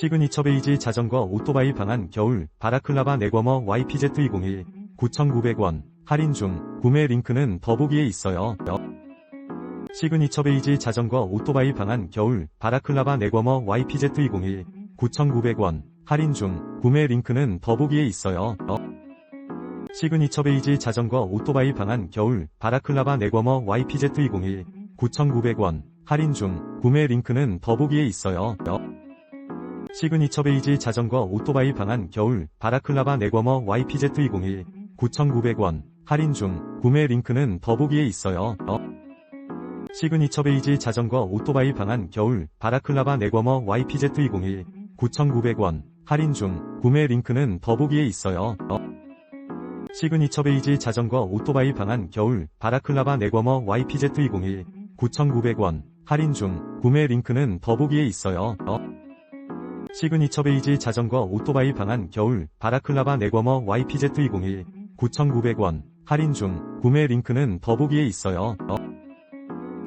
시그니처 베이지 자전거 오토바이 방안 겨울 바라클라바 네거머 YPZ201 9,900원 할인 중 구매 링크는 더보기에 있어요. 시그니처 베이지 자전거 오토바이 방안 겨울 바라클라바 네거머 YPZ201 9,900원 할인 중 구매 링크는 더보기에 있어요. 시그니처 베이지 자전거 오토바이 방안 겨울 바라클라바 네거머 YPZ201 9,900원 할인 중 구매 링크는 더보기에 있어요. 시그니처 베이지 자전거 오토바이 방안 겨울 바라클라바 네거머 YPZ201 9,900원 할인 중 구매 링크는 더보기에 있어요. 시그니처 베이지 자전거 오토바이 방안 겨울 바라클라바 네거머 YPZ201 9,900원 할인 중 구매 링크는 더보기에 있어요. 시그니처 베이지 자전거 오토바이 방안 겨울 바라클라바 네거머 YPZ201 9,900원 할인 중 구매 링크는 더보기에 있어요. 시그니처 베이지 자전거 오토바이 방안 겨울 바라클라바 네거머 YPZ201 9,900원 할인 중 구매 링크는 더보기에 있어요.